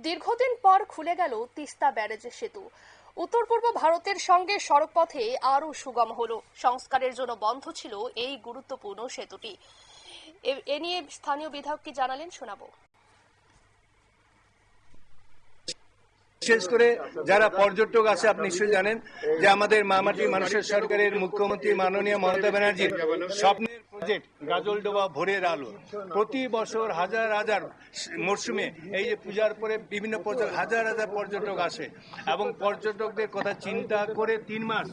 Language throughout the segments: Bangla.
দীর্ঘদিন পর খুলে গেল তিস্তা ব্যারেজের সেতু। উত্তর পূর্ব ভারতের সঙ্গে সড়কপথে আরও সুগম হলো। সংস্কারের জন্য বন্ধ ছিল এই গুরুত্বপূর্ণ সেতুটি। এ- নিয়ে স্থানীয় বিধায়ক কি জানালেন শোনাবো। বিশেষ করে যারা পর্যটক আছে, আপনি নিশ্চয়ই জানেন যে আমাদের মামাটি মানুষের সরকারের মুখ্যমন্ত্রী মাননীয় মমতা ব্যানার্জির স্বপ্নের প্রজেক্ট গাজলডোবা ভোরের আলো। প্রতি বছর হাজার হাজার মরশুমে এই যে পূজার পরে বিভিন্ন পর্যটক, হাজার হাজার পর্যটক আসে। এবং পর্যটকদের কথা চিন্তা করে তিন মাস।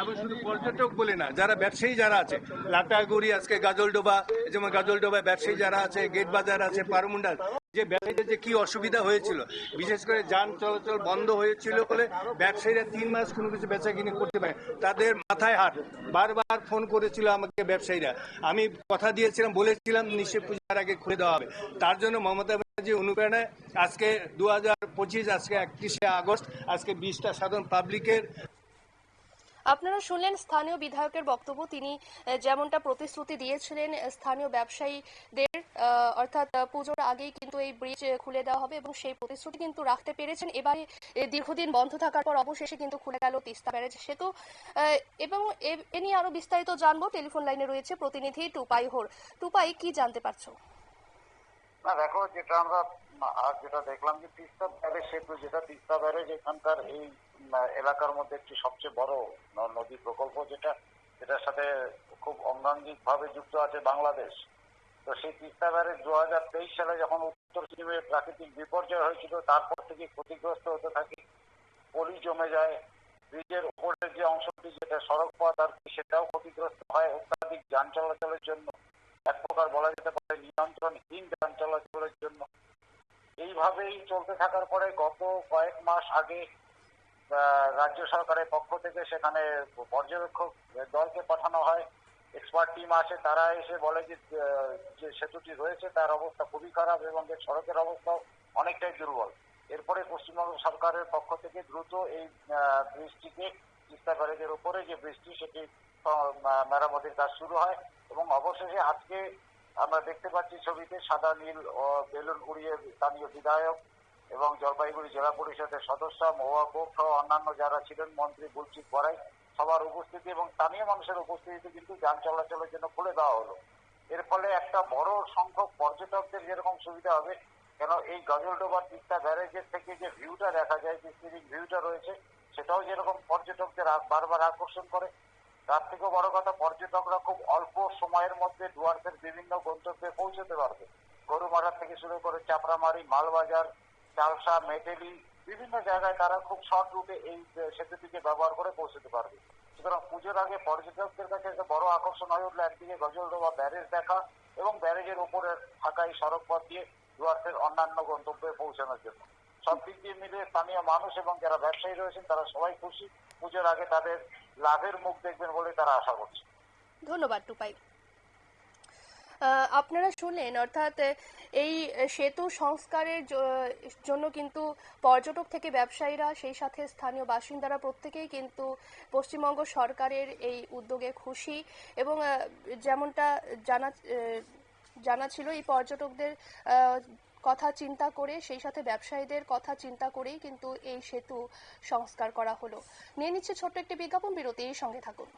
এবং শুধু পর্যটক বলে না, যারা ব্যবসায়ী যারা আছে, লাটাগুড়ি আজকে গাজলডোবা যেমন গাজলডোবা ব্যবসায়ী যারা আছে গেট বাজার আছে পারমুন্ডাল যে ব্যবসায়ীদের যে কি অসুবিধা হয়েছিল, বিশেষ করে যান চলাচল বন্ধ হয়েছিল বলে ব্যবসায়ীরা তিন মাস কোনো কিছু বেচা কিনে করতে পারে, তাদের মাথায় হাত। বারবার ফোন করেছিল আমাকে ব্যবসায়ীরা। আমি কথা দিয়েছিলাম, বলেছিলাম নিশ্চয় পূজার আগে খুলে দেওয়া হবে। তার জন্য মমতা ব্যানার্জি অনুপ্রেরণায় আজকে দু হাজার পঁচিশ, আজকে একত্রিশে আগস্ট, আজকে বিশটা সাধারণ পাবলিকের আপনারা শুনলেন স্থানীয় বিধায়কের বক্তব্য। তিনি যেমনটা প্রতিশ্রুতি দিয়েছিলেন স্থানীয় ব্যবসায়ীদের অর্থাৎ পুজোর আগেই কিন্তু এই ব্রিজ খুলে দেওয়া হবে এবং সেই প্রতিশ্রুতি কিন্তু রাখতে পেরেছেন। এবারে দীর্ঘদিন বন্ধ থাকার পর অবশেষে কিন্তু খুলে গেল তিস্তা ব্যারেজ সেতু। এবং এ- নিয়ে আরও বিস্তারিত জানব। টেলিফোন লাইনে রয়েছে প্রতিনিধি টুপাই হোর। টুপাই, কি জানতে পারছ? না, দেখো, যেটা আমরা আজ যেটা দেখলাম যে তিস্তা ব্যারেজ সেতু, যেটা তিস্তা ব্যারেজ এখানকার এই এলাকার মধ্যে একটি সবচেয়ে বড় নদী প্রকল্প, যেটা, যেটার সাথে খুব অঙ্গাঙ্গিক ভাবে যুক্ত আছে বাংলাদেশ। তো সেই তিস্তা ব্যারেজ দু হাজার তেইশ সালে যখন উত্তর চীনে প্রাকৃতিক বিপর্যয় হয়েছিল, তারপর থেকে ক্ষতিগ্রস্ত হতে থাকে, পলি জমে যায়, ব্রিজের উপরের যে অংশটি, যেটা সড়ক পথ আর সেটাও ক্ষতিগ্রস্ত হয় অত্যাধিক যান চলাচলের জন্য। এক প্রকার বলা যেতে পারে নিয়ন্ত্রণহীন যান চলাচলের জন্য। এইভাবেই চলতে থাকার পরে গত কয়েক মাস আগে রাজ্য সরকারের পক্ষ থেকে সেখানে পর্যবেক্ষক দলকে পাঠানো হয়। এক্সপার্ট টিম আসে তারা এসে বলে যে যে সেতুটি রয়েছে, তার অবস্থা খুবই খারাপ এবং সড়কের অবস্থাও অনেকটাই দুর্বল। এরপরে পশ্চিমবঙ্গ সরকারের পক্ষ থেকে দ্রুত এই ব্রিজটিকে তিস্তা ব্যারেজের উপরে যে ব্রিজটি, সেটি মেরামতির কাজ শুরু হয় এবং অবশেষে আজকে আমরা দেখতে পাচ্ছি ছবিতে সাদা, নীল ও বেলুন উড়িয়ে স্থানীয় বিধায়ক এবং জলপাইগুড়ি জেলা পরিষদের সদস্য, মহুয়া গোপ সহ অন্যান্য যারা ছিলেন, মন্ত্রী বুলচিত বড়াই সবার উপস্থিতি এবং স্থানীয় মানুষের উপস্থিতিতে কিন্তু যান চলাচলের জন্য খুলে দেওয়া হলো। এর ফলে একটা বড় সংখ্যক পর্যটকদের যেরকম সুবিধা হবে কেন এই গজলডোবার তিস্তা ব্যারেজের থেকে যে ভিউটা দেখা যায়, যে সিনিক ভিউটা রয়েছে, সেটাও যেরকম পর্যটকদের বারবার আকর্ষণ করে, তার থেকেও বড় কথা পর্যটকরা খুব অল্প সময়ের মধ্যে ডুয়ার্সের বিভিন্ন গন্তব্যে পৌঁছতে পারবে। গরুমারা থেকে শুরু করে চাপড়ামারি, মালবাজার, চালসা, মেটেলি, বিভিন্ন জায়গায় তারা খুব শর্ট রুটে এই সেতুটিকে ব্যবহার করে পৌঁছতে পারবে। সুতরাং পুজোর আগে পর্যটকদের কাছে একটা বড় আকর্ষণ হয়ে উঠল একদিকে গজলডোবা ব্যারেজ দেখা এবং ব্যারেজের উপরে থাকা এই সড়ক পথ দিয়ে ডুয়ার্সের অন্যান্য গন্তব্যে পৌঁছানোর জন্য। সব দিক দিয়ে মিলে স্থানীয় মানুষ এবং যারা ব্যবসায়ী রয়েছেন, তারা সবাই খুশি। পুজোর আগে তাদের লাভের মুখ দেখবেন বলে তারা আশা করছে। ধন্যবাদ, টুপাই। আপনারা শুনলেন, অর্থাৎ এই সেতু সংস্কারের জন্য কিন্তু পর্যটক থেকে ব্যবসায়ীরা, সেই সাথে স্থানীয় বাসিন্দারা প্রত্যেকেই কিন্তু পশ্চিমবঙ্গ সরকারের এই উদ্যোগে খুশি এবং যেমনটা জানা জানা ছিল, এই পর্যটকদের কথা চিন্তা করে, সেই সাথে ব্যবসায়ীদের কথা চিন্তা করেই কিন্তু এই সেতু সংস্কার করা হলো। নিয়ে নিচ্ছে ছোট্ট একটি বিজ্ঞাপন বিরতি সঙ্গে থাকুন।